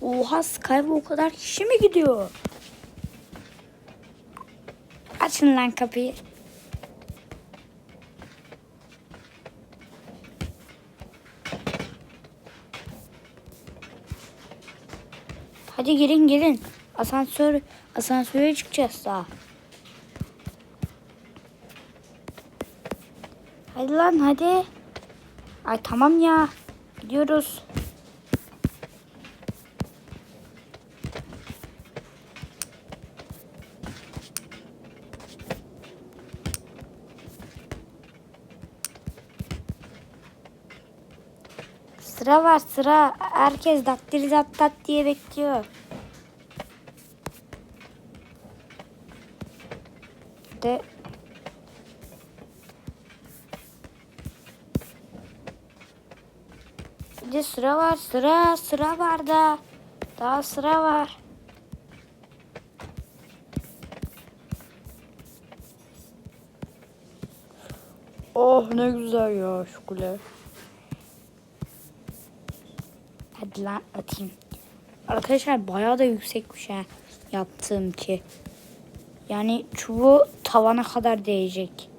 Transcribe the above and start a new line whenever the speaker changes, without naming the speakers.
Oha Skyway o kadar kişi mi gidiyor? Açın lan kapıyı. Hadi gelin gelin. Asansör asansöre çıkacağız daha. Hadi lan hadi. Ay tamam ya. Gidiyoruz. Sıra var sıra. Herkes dattiri tat diye bekliyor. De Bir de sıra var sıra sıra var da. Daha sıra var. Oh ne güzel ya şu kule. Hadi lan atayım. Arkadaşlar bayağı da yüksekmiş ha yaptığım ki. Yani çubuğu tavana kadar değecek.